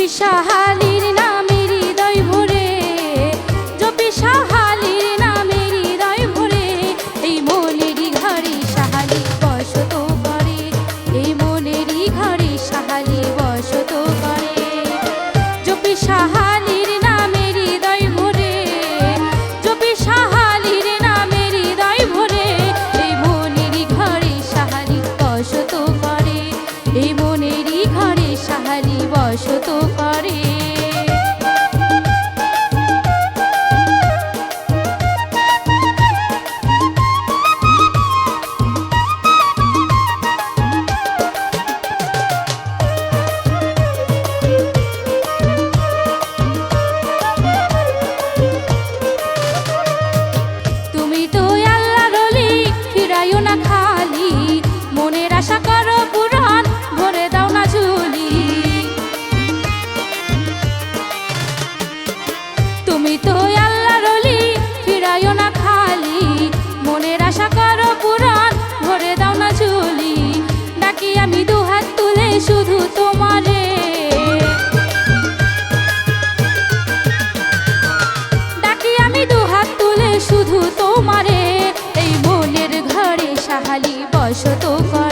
বিশালী তোমারে। আমি দুহাত তুলে শুধু তোমারে। এই মনের ঘরে সাহালি বসত করে।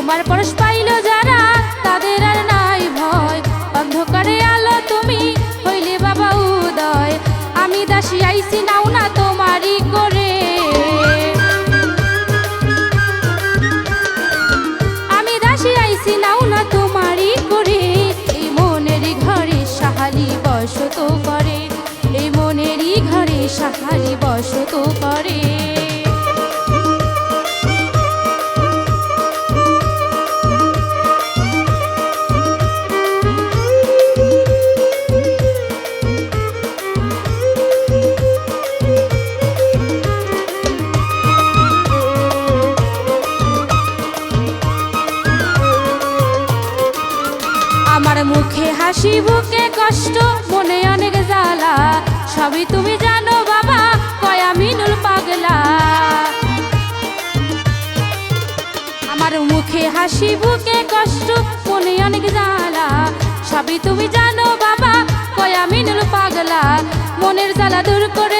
তোমার পরশ পাইল যারা, তাদের আর নাই ভয়। অন্ধকারে আলো তুমি হইলে বাবা উদয়। আমি দাসী আইসি নাও না তোমারই করে। আমি দাসী আইসি নাও না তোমারই করে। এই মনেরই ঘরে সাহালি বসত করে। এই মনেরই ঘরে সাহালি মুখে হাসি বুকে কষ্ট, মনে অনেক জ্বালা। সবই তুমি জানো বাবা, কয়া মিনুল পাগলা। আমার মুখে হাসি, বুকে কষ্ট, মনে অনেক জ্বালা। সবই তুমি জানো বাবা, কয়া মিনুল পাগলা। মনের জ্বালা দূর করে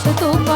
সাহালির